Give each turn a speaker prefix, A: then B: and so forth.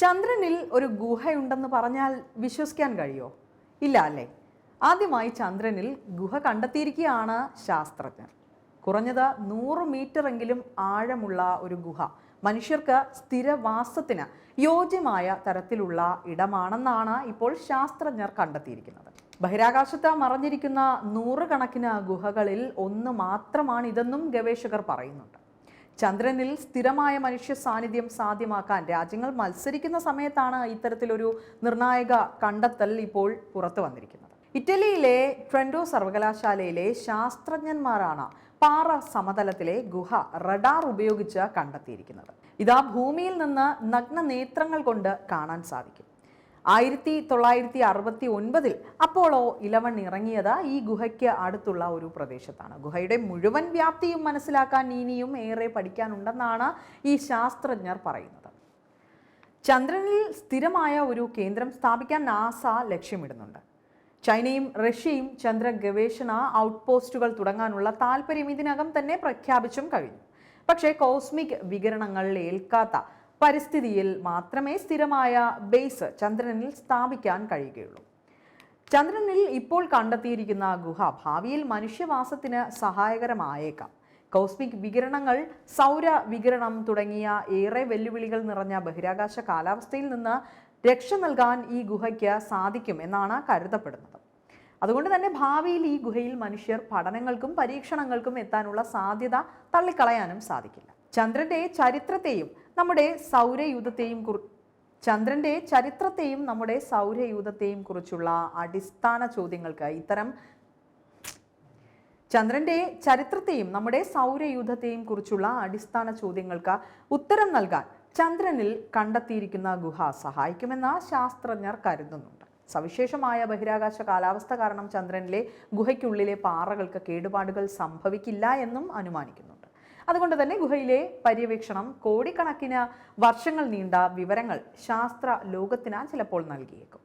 A: ചന്ദ്രനിൽ ഒരു ഗുഹയുണ്ടെന്ന് പറഞ്ഞാൽ വിശ്വസിക്കാൻ കഴിയോ? ഇല്ല അല്ലേ? ആദ്യമായി ചന്ദ്രനിൽ ഗുഹ കണ്ടെത്തിയിരിക്കുകയാണ് ശാസ്ത്രജ്ഞർ. കുറഞ്ഞത് നൂറ് മീറ്ററെങ്കിലും ആഴമുള്ള ഒരു ഗുഹ മനുഷ്യർക്ക് സ്ഥിരവാസത്തിന് യോജ്യമായ തരത്തിലുള്ള ഇടമാണെന്നാണ് ഇപ്പോൾ ശാസ്ത്രജ്ഞർ കണ്ടെത്തിയിരിക്കുന്നത്. ബഹിരാകാശത്ത് മറഞ്ഞിരിക്കുന്ന നൂറുകണക്കിന് ഗുഹകളിൽ ഒന്ന് മാത്രമാണ് ഇതെന്നും ഗവേഷകർ പറയുന്നുണ്ട്. ചന്ദ്രനിൽ സ്ഥിരമായ മനുഷ്യ സാന്നിധ്യം സാധ്യമാക്കാൻ രാജ്യങ്ങൾ മത്സരിക്കുന്ന സമയത്താണ് ഇത്തരത്തിലൊരു നിർണായക കണ്ടെത്തൽ ഇപ്പോൾ പുറത്തു വന്നിരിക്കുന്നത്. ഇറ്റലിയിലെ ട്രെൻഡോ സർവകലാശാലയിലെ ശാസ്ത്രജ്ഞന്മാരാണ് പാറ സമതലത്തിലെ ഗുഹ റഡാർ ഉപയോഗിച്ച് കണ്ടെത്തിയിരിക്കുന്നത്. ഇതാ ഭൂമിയിൽ നിന്ന് നഗ്ന നേത്രങ്ങൾ കൊണ്ട് കാണാൻ സാധിക്കും. ആയിരത്തി തൊള്ളായിരത്തി അറുപത്തി ഒൻപതിൽ അപ്പോളോ ഇലവൺ ഇറങ്ങിയത് ഈ ഗുഹയ്ക്ക് അടുത്തുള്ള ഒരു പ്രദേശത്താണ്. ഗുഹയുടെ മുഴുവൻ വ്യാപ്തിയും മനസ്സിലാക്കാൻ ഇനിയും ഏറെ പഠിക്കാനുണ്ടെന്നാണ് ഈ ശാസ്ത്രജ്ഞർ പറയുന്നത്. ചന്ദ്രനിൽ സ്ഥിരമായ ഒരു കേന്ദ്രം സ്ഥാപിക്കാൻ നാസ ലക്ഷ്യമിടുന്നുണ്ട്. ചൈനയും റഷ്യയും ചന്ദ്ര ഗവേഷണ ഔട്ട്പോസ്റ്റുകൾ തുടങ്ങാനുള്ള താല്പര്യം ഇതിനകം തന്നെ പ്രഖ്യാപിച്ചും കഴിഞ്ഞു. പക്ഷേ കോസ്മിക് വികിരണങ്ങൾ ഏൽക്കാത്ത പരിസ്ഥിതിയിൽ മാത്രമേ സ്ഥിരമായ ബേസ് ചന്ദ്രനിൽ സ്ഥാപിക്കാൻ കഴിയുകയുള്ളൂ. ചന്ദ്രനിൽ ഇപ്പോൾ കണ്ടെത്തിയിരിക്കുന്ന ഗുഹ ഭാവിയിൽ മനുഷ്യവാസത്തിന് സഹായകരമായേക്കാം. കോസ്മിക് വികിരണങ്ങൾ സൗര വികിരണം തുടങ്ങിയ ഏറെ വെല്ലുവിളികൾ നിറഞ്ഞ ബഹിരാകാശ കാലാവസ്ഥയിൽ നിന്ന് രക്ഷ നൽകാൻ ഈ ഗുഹയ്ക്ക് സാധിക്കും എന്നാണ് കരുതപ്പെടുന്നത്. അതുകൊണ്ട് തന്നെ ഭാവിയിൽ ഈ ഗുഹയിൽ മനുഷ്യർ പഠനങ്ങൾക്കും പരീക്ഷണങ്ങൾക്കും എത്താനുള്ള സാധ്യത തള്ളിക്കളയാനും സാധിക്കില്ല. ചന്ദ്രന്റെ ചരിത്രത്തെയും നമ്മുടെ സൗരയൂഥത്തെയും കുറി ചന്ദ്രന്റെ ചരിത്രത്തെയും നമ്മുടെ സൗരയൂഥത്തെയും കുറിച്ചുള്ള അടിസ്ഥാന ചോദ്യങ്ങൾക്ക് ഇത്തരം ചന്ദ്രന്റെ ചരിത്രത്തെയും നമ്മുടെ സൗരയൂഥത്തെയും കുറിച്ചുള്ള അടിസ്ഥാന ചോദ്യങ്ങൾക്ക് ഉത്തരം നൽകാൻ ചന്ദ്രനിൽ കണ്ടെത്തിയിരിക്കുന്ന ഗുഹ സഹായിക്കുമെന്ന് ശാസ്ത്രജ്ഞർ കരുതുന്നുണ്ട്. സവിശേഷമായ ബഹിരാകാശ കാലാവസ്ഥ കാരണം ചന്ദ്രനിലെ ഗുഹയ്ക്കുള്ളിലെ പാറകൾക്ക് കേടുപാടുകൾ സംഭവിക്കില്ല എന്നും അനുമാനിക്കുന്നുണ്ട് അതുകൊണ്ട് തന്നെ ഗുഹയിലെ പര്യവേക്ഷണം കോടിക്കണക്കിന് വർഷങ്ങൾ നീണ്ട വിവരങ്ങൾ ശാസ്ത്ര ലോകത്തിന് ചിലപ്പോൾ നൽകിയേക്കും.